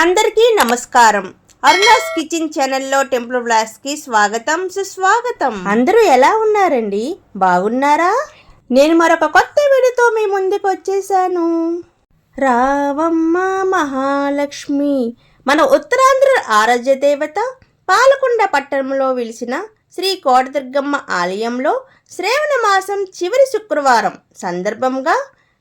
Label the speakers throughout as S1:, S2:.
S1: అందరికీ నమస్కారం. అరుణాస్ కిచెన్ ఛానల్లో టెంపుల్ బ్లాస్కి స్వాగతం సుస్వాగతం. అందరూ ఎలా ఉన్నారండి? బాగున్నారా? నేను మరొక కొత్త వీడియోతో మీ ముందుకు వచ్చేసాను. రావమ్మ మహాలక్ష్మి. మన ఉత్తరాంధ్ర ఆరాధ్య దేవత పాలకొండ పట్టణంలో వెలిసిన శ్రీ కోటదుర్గమ్మ ఆలయంలో శ్రావణ మాసం చివరి శుక్రవారం సందర్భంగా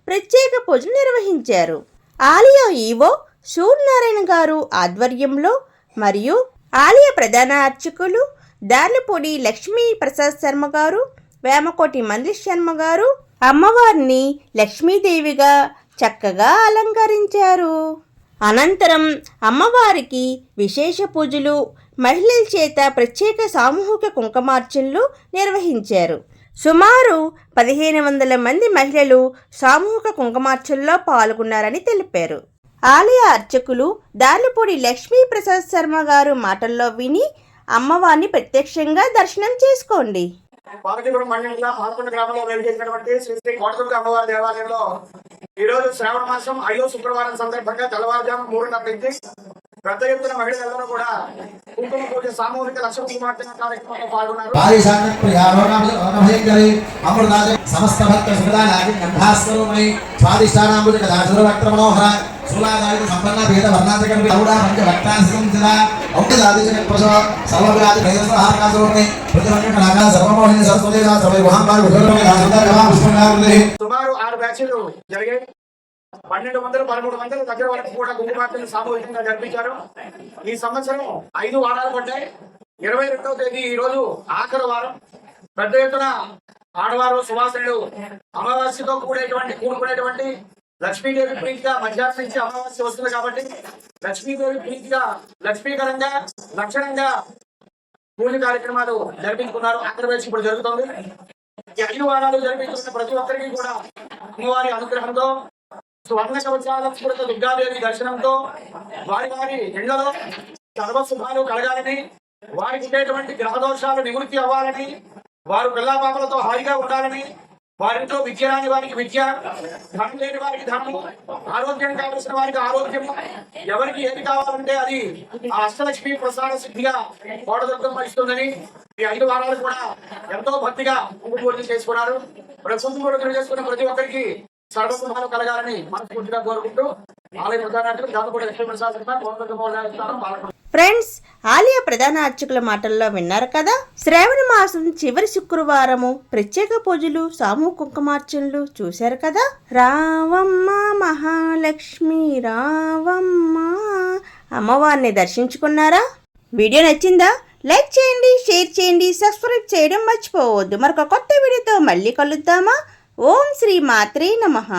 S1: ప్రత్యేక పూజలు నిర్వహించారు. ఆలయం ఈవో సూర్యనారాయణ గారు ఆధ్వర్యంలో మరియు ఆలయ ప్రధాన అర్చకులు దార్లపూడి లక్ష్మీ ప్రసాద్ శర్మ గారు వేమకోటి మందిర్ శర్మ గారు అమ్మవారిని లక్ష్మీదేవిగా చక్కగా అలంకరించారు. అనంతరం అమ్మవారికి విశేష పూజలు మహిళల చేత ప్రత్యేక సామూహిక కుంకుమార్చనలు నిర్వహించారు. సుమారు పదిహేను వందల మంది మహిళలు సామూహిక కుంకుమార్చనలో పాల్గొన్నారని తెలిపారు. ఆలయ అర్చకులు దార్లపూడి లక్ష్మీ ప్రసాద్ శర్మ గారు మాటల్లో విని అమ్మవారిని ప్రత్యక్షంగా దర్శనం చేసుకోండి.
S2: పార్వతీపురం మండలంలో జిల్లా పాల్కొండ గ్రామంలో వెలిచేసినటువంటి శ్రీ శ్రీ కోటదుర్గ అమ్మవారి దేవాలయంలో ఈ రోజు శ్రావణ మాసం ఐదో శుక్రవారం సందర్భంగా తెల్లవారుజాము మూడున్నర నుంచి పెద్ద ఎత్తున మహిళలందరూ కూడా కుంకుమ పూజ సామూహిక లక్ష్మ కుమార్తె కార్యక్రమంలో పాల్గొన్నారు.
S3: పారిశాంతప్రియాలోకామృతభయంకరి అమృతాజ సమస్త భక్త సుఖదానాది గంధాస్వరూపై స్వాదిష్టానాంబుజ కదాసురవక్త్ర మనోహర శూలాదాయుధ సంపన్న భేద వర్ణాచకం గౌడా పంచ భక్తాసికం చిదా ఔషధాదిజన ప్రసవ సర్వవ్యాధి భైరసహారకాసురూపై ప్రతిమంగళ నాగా సర్వమోహిని సరస్వతి సర్వై మహాంబాలు విధులమే దాసందర్గమా పుష్పంగారుదే
S2: సుమారు ఆరు బ్యాచ్లు జరిగాయి. పన్నెండు వందలు పదమూడు వందల దగ్గర వరకు కూడా కుంకుమార్తెను సామూహికంగా జరిపించారు. ఈ సంవత్సరం ఐదు వారాలు పడ్డాయి. ఇరవై రెండవ తేదీ ఈ రోజు ఆఖరి వారం. పెద్ద ఎత్తున ఆడవారు సువాసనులు అమావాస్యతో కూడేటువంటి కూడుకునేటువంటి లక్ష్మీదేవి ప్రీతిగా మధ్యాహ్నం నుంచి అమావాస్య వస్తుంది కాబట్టి లక్ష్మీదేవి ప్రీతిగా లక్ష్మీకరంగా లక్షణంగా పూజ కార్యక్రమాలు జరిపించుకున్నారు. అక్కడ ఇప్పుడు జరుగుతుంది. ఈ ఐదు వారాలు జరిపించుకున్న ప్రతి ఒక్కరికి కూడా అమ్మవారి అనుగ్రహంతో స్వర్ణ సంవత్సరాల స్ఫూర్త దుర్గాదేవి దర్శనంతో వారి వారి ఎండలో సర్వశుభాలు కలగాలని వారికి ఉండేటువంటి గ్రహదోషాలు నివృత్తి అవ్వాలని వారు పిల్లాపాపలతో హాయిగా ఉండాలని వారితో విద్య రాని వారికి విద్య ధనం లేని వారికి ధనము ఆరోగ్యం కావలసిన వారికి ఆరోగ్యం ఎవరికి ఏది కావాలంటే అది ఆ అష్టలక్ష్మి ప్రసాద సిద్ధిగా కోటదుర్గం ఇస్తుందని ఈ ఐదు వారాలు కూడా ఎంతో భక్తిగా పూజలు చేసుకున్నారు. ప్రస్తుతం చేసుకున్న ప్రతి ఒక్కరికి సర్వసుఖాలు కలగాలని మనస్ఫూర్తిగా కోరుకుంటూ ఆలయ ప్రధానార్చకులు దాదాపు లక్ష్మీ
S1: ఫ్రెండ్స్ ఆలయ ప్రధాన అర్చకుల మాటల్లో విన్నారు కదా? శ్రావణ మాసం చివరి శుక్రవారము ప్రత్యేక పూజలు సాము కుంకుమార్చనలు చూశారు కదా? రావమ్మ మహాలక్ష్మి రావమ్మ. అమ్మవారిని దర్శించుకున్నారా? వీడియో నచ్చిందా? లైక్ చేయండి షేర్ చేయండి సబ్స్క్రైబ్ చేయడం మర్చిపోవద్దు. మరొక కొత్త వీడియోతో మళ్ళీ కలుద్దామా? ఓం శ్రీ మాత్రే నమః